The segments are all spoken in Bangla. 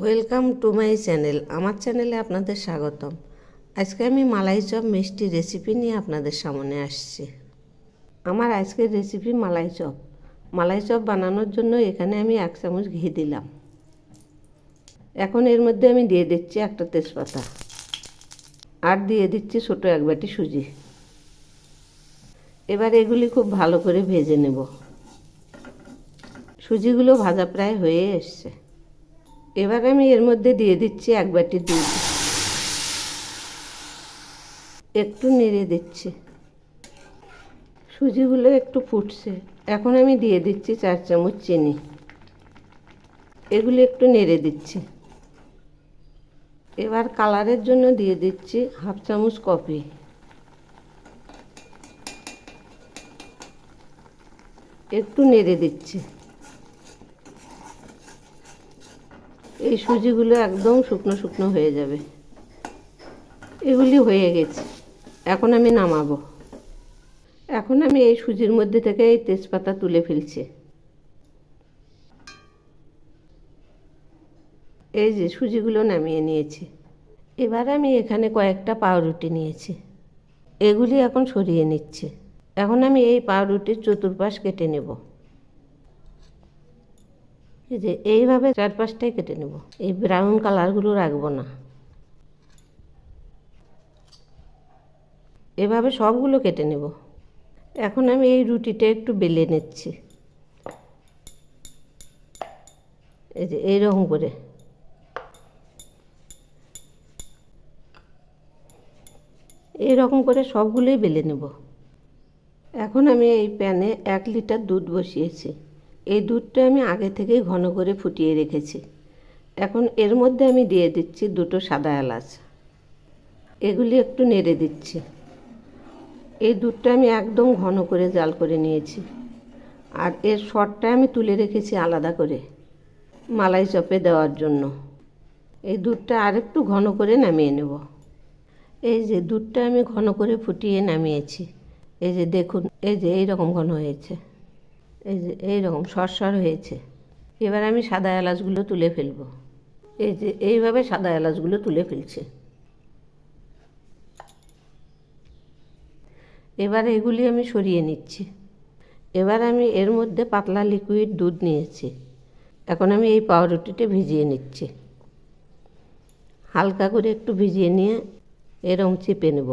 Welcome to my channel. আমার চ্যানেলে আপনাদের স্বাগতম। আজকে আমি মালাই চপ মিষ্টি রেসিপি নিয়ে আপনাদের সামনে আসছি। আমার আজকের recipe malai chop. Malai chop বানানোর জন্য এখানে আমি এক চামচ ঘি দিলাম। এখন এর মধ্যে আমি দিয়ে দিচ্ছি একটা তেজপাতা। আর দিয়ে দিচ্ছি ছোটো এক বাটি সুজি। এবার এগুলি খুব ভালো করে ভেজে নেব। সুজিগুলো ভাজা প্রায় হয়ে এসছে। এবার আমি এর মধ্যে দিয়ে দিচ্ছি এক বাটি দুধ। একটু নেড়ে দিচ্ছি। সুজিগুলো একটু ফুটছে। এখন আমি দিয়ে দিচ্ছি চার চামচ চিনি। এগুলি একটু নেড়ে দিচ্ছি। এবার কালারের জন্য দিয়ে দিচ্ছি হাফ চামচ কফি। একটু নেড়ে দিচ্ছি। এই সুজিগুলো একদম শুকনো শুকনো হয়ে যাবে। এগুলি হয়ে গেছে। এখন আমি নামাবো। এখন আমি এই সুজির মধ্যে থেকে এই তেজপাতা তুলে ফেলছি। এই যে সুজিগুলো নামিয়ে নিয়েছি। এবার আমি এখানে কয়েকটা পাউরুটি নিয়েছি। এগুলি এখন সরিয়ে নিচ্ছে। এখন আমি এই পাউরুটির চতুর্পাশ কেটে নেব। এই যে এইভাবে চারপাশটাই কেটে নেব। এই ব্রাউন কালারগুলো রাখব না। এভাবে সবগুলো কেটে নেব। এখন আমি এই রুটিটা একটু বেলে নিচ্ছি। এই যে এইরকম করে। এইরকম করে সবগুলোই বেলে নেব। এখন আমি এই প্যানে এক লিটার দুধ বসিয়েছি। এই দুধটা আমি আগে থেকেই ঘন করে ফুটিয়ে রেখেছি। এখন এর মধ্যে আমি দিয়ে দিচ্ছি দুটো সাদা এলাচ। এগুলি একটু নেড়ে দিচ্ছি। এই দুধটা আমি একদম ঘন করে জাল করে নিয়েছি। আর এর শটটা আমি তুলে রেখেছি আলাদা করে মালাই চপে দেওয়ার জন্য। এই দুধটা আরেকটু ঘন করে নামিয়ে নেব। এই যে দুধটা আমি ঘন করে ফুটিয়ে নামিয়েছি। এই যে দেখুন, এই যে এই রকম ঘন হয়েছে। এই যে এই রকম সরসর হয়েছে। এবার আমি সাদা এলাচগুলো তুলে ফেলব। এই যে, এইভাবে সাদা এলাচগুলো তুলে ফেলছে। এবার এগুলি আমি সরিয়ে নিচ্ছি। এবার আমি এর মধ্যে পাতলা লিকুইড দুধ নিয়েছি। এখন আমি এই পাউরুটিটা ভিজিয়ে নিচ্ছি। হালকা করে একটু ভিজিয়ে নিয়ে এরম চেপে নেব।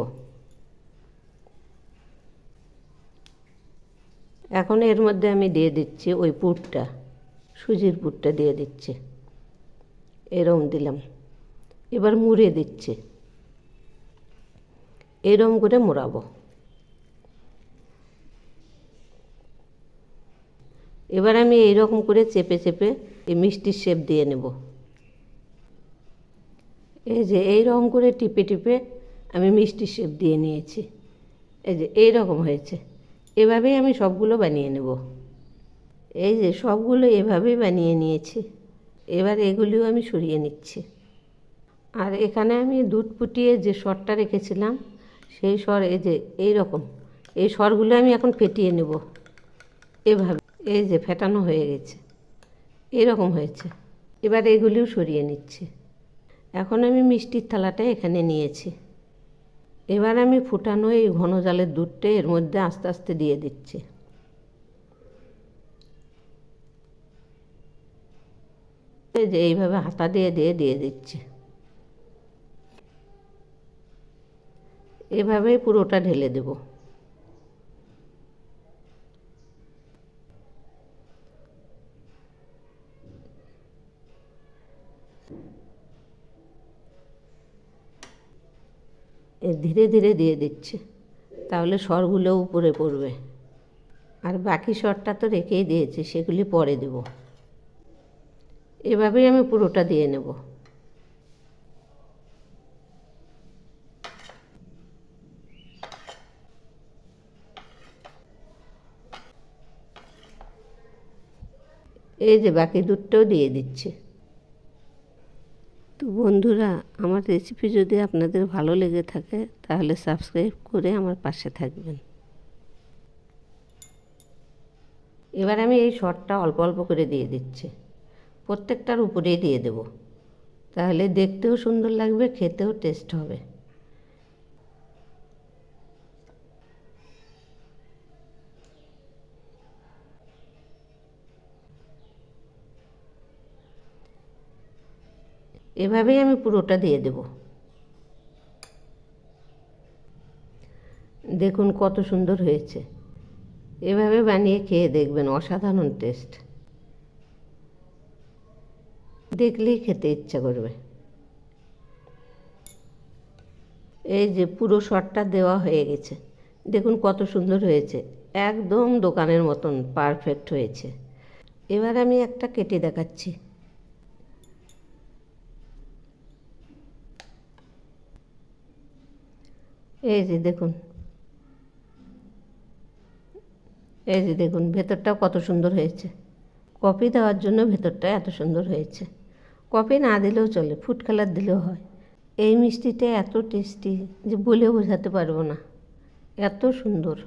এখন এর মধ্যে আমি দিয়ে দিচ্ছি ওই পুরটা, সুজির পুরটা দিয়ে দিচ্ছি। এরম দিলাম। এবার মুড়ে দিচ্ছি। এরম করে মোড়াবো। এবার আমি এইরকম করে চেপে চেপে এই মিষ্টির শেপ দিয়ে নেব। এই যে এই রকম করে টিপে টিপে আমি মিষ্টির শেপ দিয়ে নিয়েছি। এই যে এই রকম হয়েছে। এভাবেই আমি সবগুলো বানিয়ে নেব। এই যে সবগুলো এভাবেই বানিয়ে নিয়েছি। এবার এগুলিও আমি সরিয়ে নিচ্ছি। আর এখানে আমি দুধ ফুটিয়ে যে সরটা রেখেছিলাম, সেই সর এই যে এই রকম এই সরগুলো আমি এখন ফেটিয়ে নেব। এভাবে, এই যে ফেটানো হয়ে গেছে, এরকম হয়েছে। এবার এগুলিও সরিয়ে নিচ্ছি। এখন আমি মিষ্টির থালাটা এখানে নিয়েছি। এবার আমি ফুটানো এই ঘন জালের দুধটা এর মধ্যে আস্তে আস্তে দিয়ে দিচ্ছি। যে এইভাবে হাতা দিয়ে দিয়ে দিয়ে দিচ্ছি। এভাবেই পুরোটা ঢেলে দেবো। ধীরে ধীরে দিয়ে দিচ্ছে। তাহলে স্বরগুলো উপরে পড়বে। আর বাকি স্বরটা তো রেখেই দিয়েছি, সেগুলি পরে দেব। এভাবেই আমি পুরোটা দিয়ে নেব। এই যে বাকি দুধটাও দিয়ে দিচ্ছে। বন্ধুরা, আমার রেসিপি যদি আপনাদের ভালো লেগে থাকে, তাহলে সাবস্ক্রাইব করে আমার পাশে থাকবেন। এবার আমি এই শর্টটা অল্প অল্প করে দিয়ে দিচ্ছি। প্রত্যেকটার উপরেই দিয়ে দেব। তাহলে দেখতেও সুন্দর লাগবে, খেতেও টেস্ট হবে। এভাবেই আমি পুরোটা দিয়ে দেব। দেখুন কত সুন্দর হয়েছে। এভাবে বানিয়ে খেয়ে দেখবেন, অসাধারণ টেস্ট। দেখলেই খেতে ইচ্ছা করবে। এই যে পুরো শটটা দেওয়া হয়ে গেছে। দেখুন কত সুন্দর হয়েছে। একদম দোকানের মতন পারফেক্ট হয়েছে। এবার আমি একটা কেটে দেখাচ্ছি। এই যে দেখুন। এই যে দেখুন, ভেতরটাও কত সুন্দর হয়েছে। কফি দেওয়ার জন্য ভেতরটা এত সুন্দর হয়েছে। কফি না দিলেও চলে, ফুড কালার দিলেও হয়। এই মিষ্টিটা এত টেস্টি যে বলে বোঝাতে পারব না। এত সুন্দর।